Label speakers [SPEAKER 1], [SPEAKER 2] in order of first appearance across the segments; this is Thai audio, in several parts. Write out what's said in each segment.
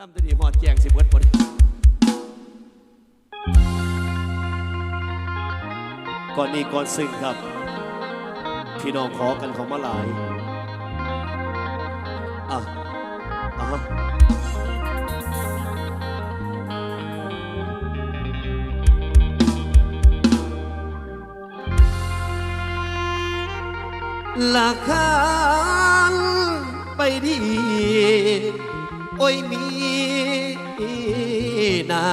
[SPEAKER 1] ลำตนีหอดแจงสิเบิดลก่อนนี้ก่อนซึ่งครับ พี่น้องขอกันของมาหลาย อะอะละคังไปดี โอ้ยมีนา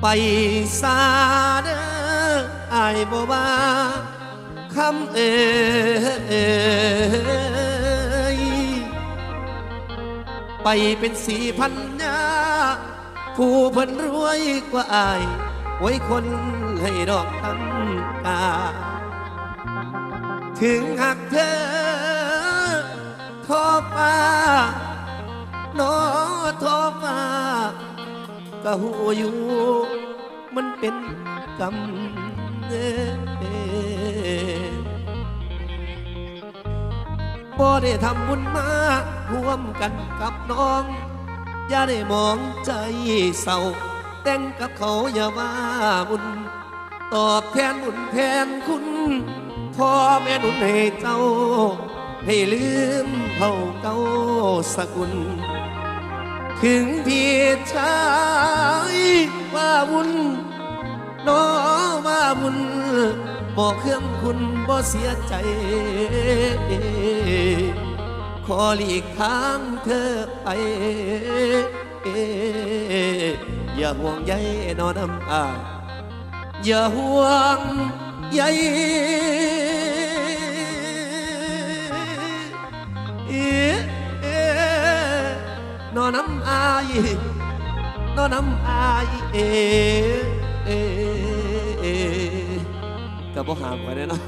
[SPEAKER 1] ไปซาเด้ออายบ่วาคำเอไปเป็นสี่พันยาผู้เพิ่นรวยกว่าไอาไว้คนให้ดอกตั้งกาถึงหักเธอ ทอฟ้าน้อทอฟ้ากะหูอยู่ มันเป็นกรรมเด้บ่ได้ทำบุญมาร่วมกันกับน้อง อย่าได้มองใจเศร้า แต่งกับเขาอย่าว่าบุญ ตอบแทนบุญแทนคุณพ่อแม่หนุนให้เจ้า ให้ลืมเผ่าเก่าสกุล ถึงพี่ชายว่าบุญน้อว่าบุญบอกเครื่องคุณบ่เสียใจ ขอหลีกทางเธอไป อย่าห่วงใยนอนอำอาอย่าห่วงใย นอน้ำอายนอน้ำอายเอเอเอกับบ่หามไปเลยเนาะ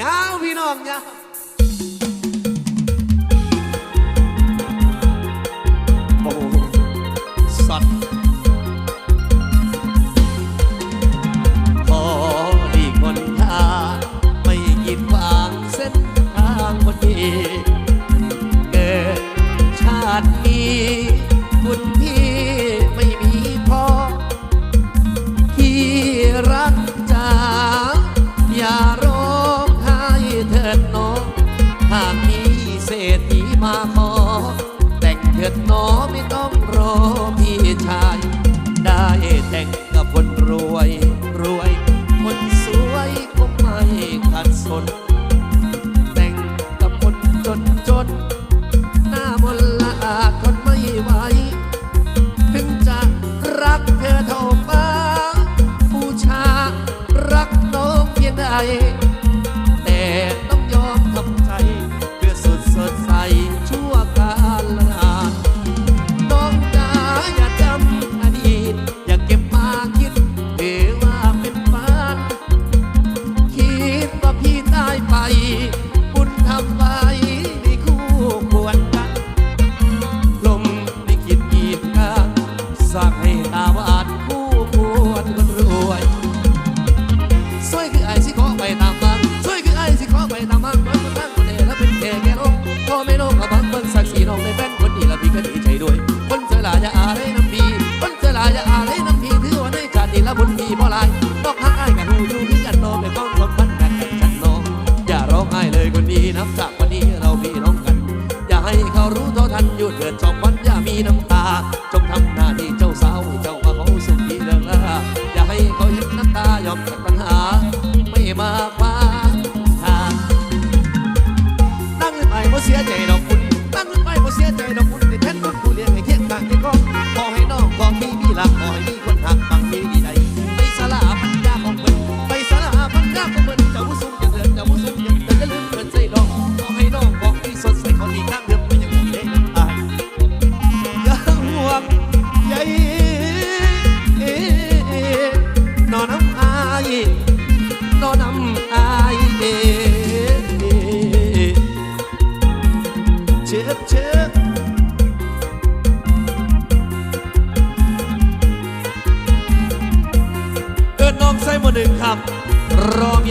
[SPEAKER 1] ยาวพี่น้องยาว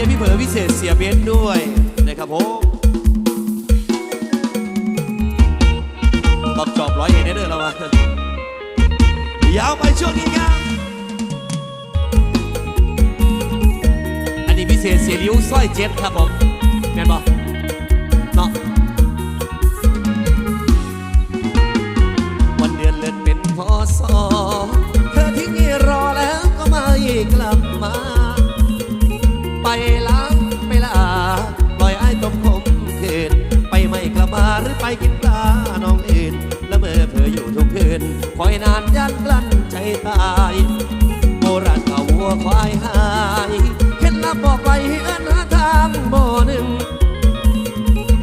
[SPEAKER 1] พี่เผอพิเศษเสียเบ้นด้วยนะครับผมบอกจอบร้อยเอ็ดได้เลยเรามายาวไปช่วงนี้ครับ อันนี้พิเศษเสียริ้วสร้อยเจ็ดครับผมแม่นบอก คอยนานยันกลั้นใจตายโบราณเอาวัวควายหายเคล็ดลับบอกไปให้เอินหาทางบ่หนึ่ง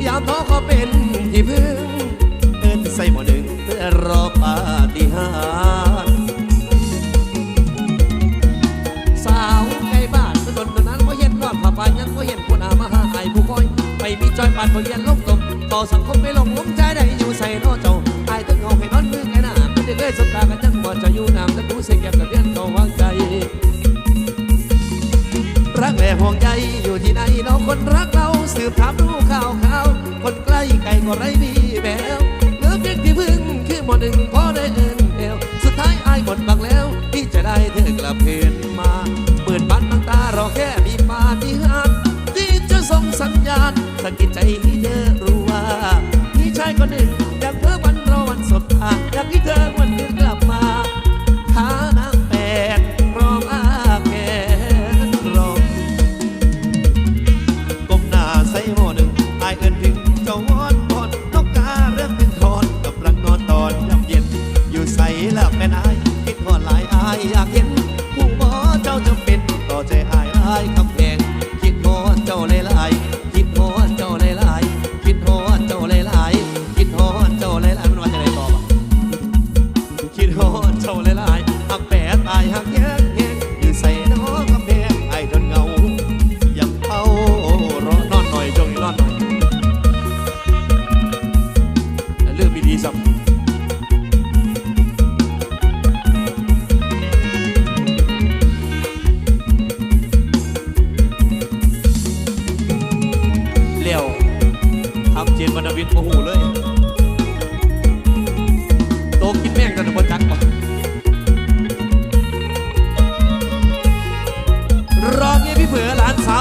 [SPEAKER 1] ยามท้อก็เป็นที่พึ่งเอินใส่หมอหนึ่งเพื่อรอปาฏิหาริย์สาวไกลบ้านถนนนั้นก็เห็นรอดผ่าปานยังก็เห็นผู้นามาหาไอายผู้คอยไปมีจอยปานผู้เรียนลงตมต่อสังคมไม่ลงล้ สืบถามดูข่าวข่าว คนใกล้ไกลก็ไรดีแววเหลือเพียงที่พึ่งคือหมดหนึ่งพอได้เอินเอวสุดท้ายอายหมดบังแล้ว ที่จะได้เธอกลับเพนมาเปิดบันบางตาเราแค่มีปาฏิหาริย์ที่จะส่งสัญญาณสะกิดใจ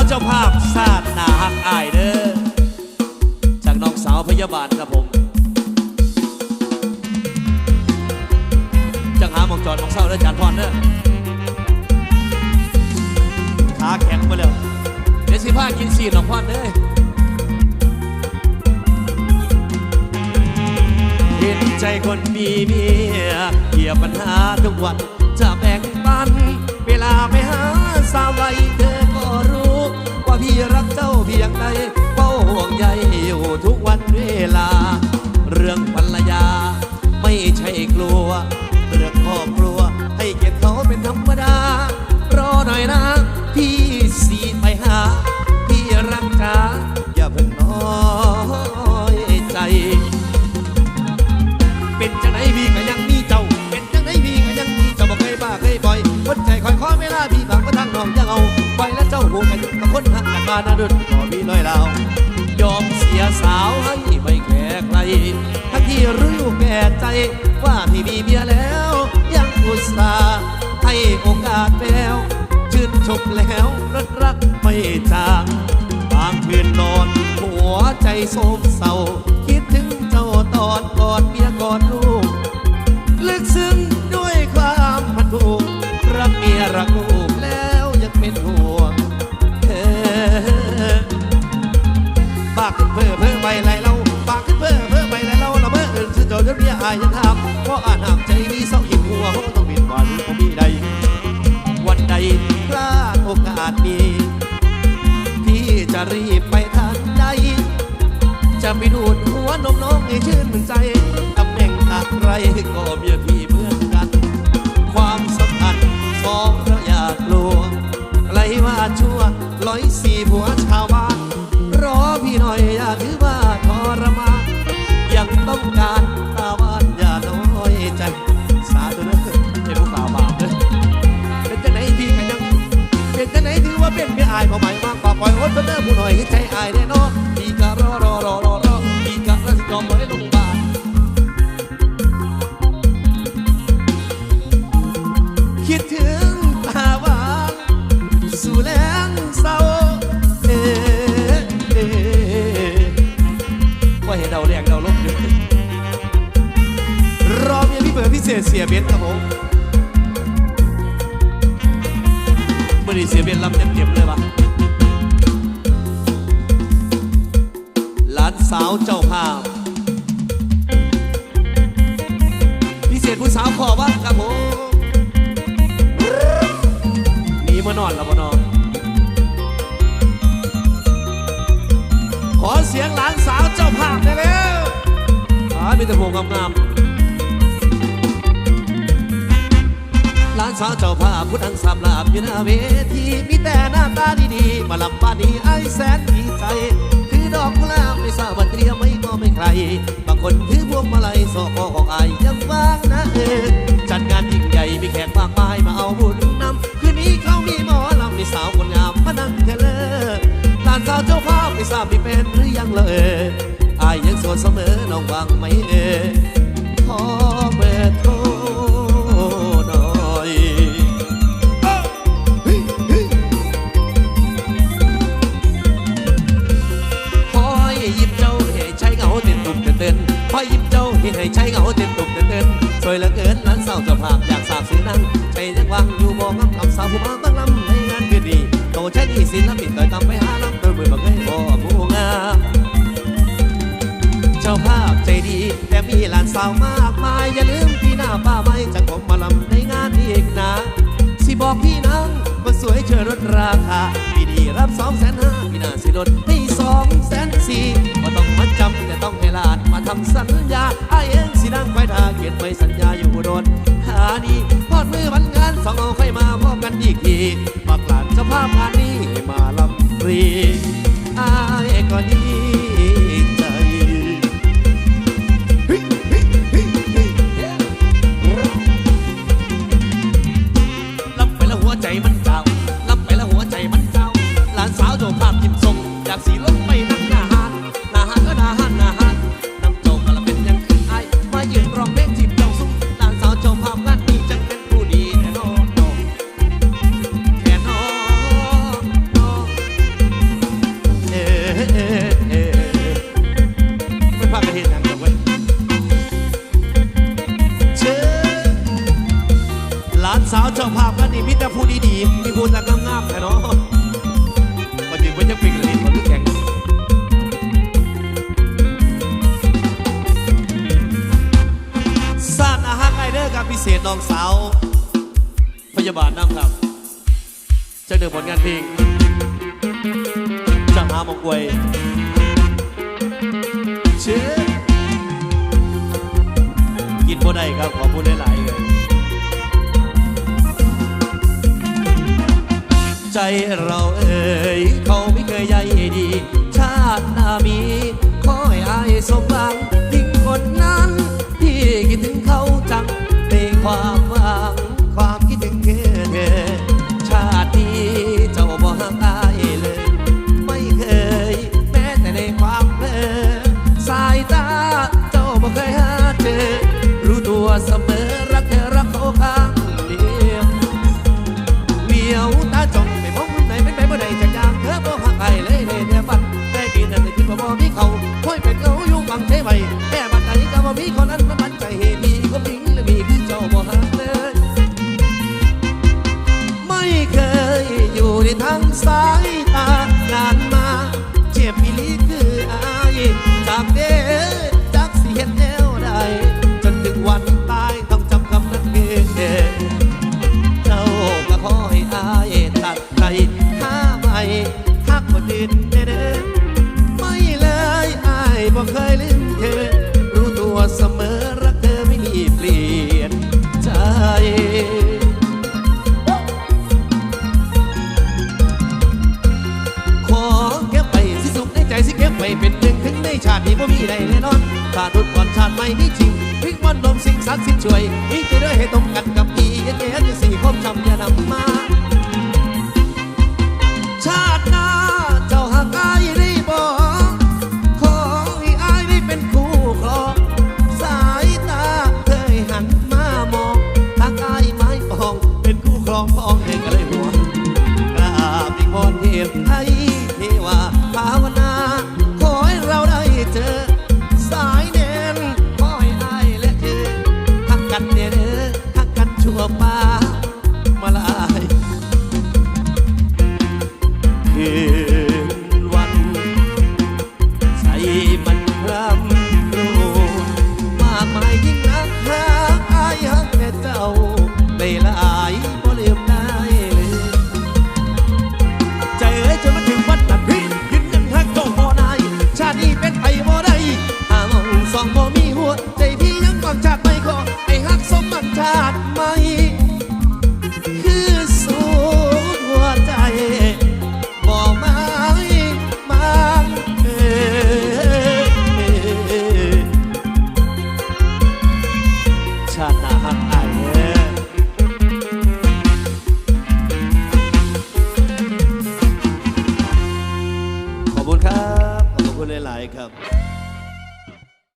[SPEAKER 1] เจ้าภาพชาตินาฮักอายเด้อจากน้องสาวพยาบาลครับผมจังหาหมองจอดหมองเศร้าเด้อจานพรเด้อขาแข็งมาแล้วเดี๋ยวสิพากินสีน้องพรเด้อเห็นใจคนมีเมียเกี่ยปัญหาทุกวันจะแบ่งปัน เวลาไปหาสาวใดเธอ พี่รักเจ้าเพียงใดเฝ้าห่วงใยอยู่ทุกวันเวลา เรื่องภรรยา ไม่ใช่กลัว เรื่องครอบครัวให้เกียรติเขาเป็นธรรมดารอหน่อยนะ หูกันกับคนหักกันมานาดุนก็มีน้อยเรายอมเสียสาวให้ไม่แคร์ใครทั้งที่รู้อยู่แก่ใจว่าพี่มีเมียแล้ว ยังอุตส่าห์ให้โอกาสแล้วชื่นชมแล้วรักรักไม่จางบางคืนนอนหัวใจโศมเศร้าคิดถึงเจ้าตอนกอดเมียกอดลูก ลึกซึ้งด้วยความพันผูกรักเมียรักลูก ชั่วร้อยสี่ผัวชาวบ้านรอพี่หน่อยอย่าถือว่าทรมานยังต้องการตาบ้านอย่าน้อยใจสาธุเด้อเจ้าผู้ข่าวบาปเลยเป็นจังไหนพี่กันยังเป็นจังไหนถือว่าเป็นเมียอายมาใหม่มากกว่าปล่อยโอ๊ตเด้อผู้หน่อยให้ใจอายแน่น ดกเราลบอยู่รอเมียพี่เบิร์ดพิเศษเสียเบนครับผมเมื่อีเสียเบนรับเต็มๆเลยปะหลานสาวเจ้าภาพพี่เศษผู้สาวขอบ้างครับผมหนีมานอนแล้วมานอนขอเสียงหลานสาว มีแต่พวงงามๆหลานสาวเจ้าภาพผู้ดังสามลาบอยู่หน้าเวทีมีแต่หน้าตาดีๆ มาลำปานนี้ไอ้แสนดีใจ ถือดอกกุหลาบไม่ทราบว่าเตรียมไว้ก็ไม่ใคร บางคนถือพวงมาลัยสอกคอของอายยังว่างนะเออจัดงานยิ่งใหญ่มีแขกมากมายมาเอาบุญนำคืนนี้เขามีหมอลำมีสาวคนงามมานั่งเทเลอหลานสาวเจ้าภาพไม่ทราบมีเป็นหรือยังเลย อายยังโสดเสมอน้องวางไหมเอ่ยขอเบอร์โทรหน่อยคอยยิ้มเจ้าให้ใช้เหงาเต้นตุ่มเต้นเต้นคอยยิ้มเจ้าให้ใช้เหงาเต้นตุ่มเต้นเต้นสวยเหลือเกินหลานสาวเจ้าภาพอยากสาบซื้อนั่ง ลานสาวมากมายอย่าลืมพี่หน้าป้าไม่จังผมมาลำในงานอีกนะสิบอกพี่น้องว่าสวยเชิญลดราคาพี่ดีรับสองแสนห้าพี่หน้าสิลดให้สองแสนสี่ว่าต้องมาจำแต่ต้องให้ลานมาทำสัญญาไอ้เองสินั่งไฟทาเขียนไว้สัญญาอยู่โดนหาดีพอดมือวันงานสองเอาค่อยมาพบกันอีกทีบักหลานเจ้าภาพงานนี้ให้มาลำฟรีไอ้ายก็ดี ขอพูดหลายๆเลยใจเราเอ่ยเขาไม่เคยใยดี ชาติหน้ามีขอให้อายสมหวังทิ้งคนนั้น ที่คิดถึงเขาจังในความ รู้ตั แน่นอนถ้าทุกคนชาติไม่มีจริงพลิกมันลมสิ่งศักดิ์สิทธิ์ช่วยอีกเรื่อยให้ตรงกันกับปีเย็นเย็นสี่คมจำอย่านำมา ชาติ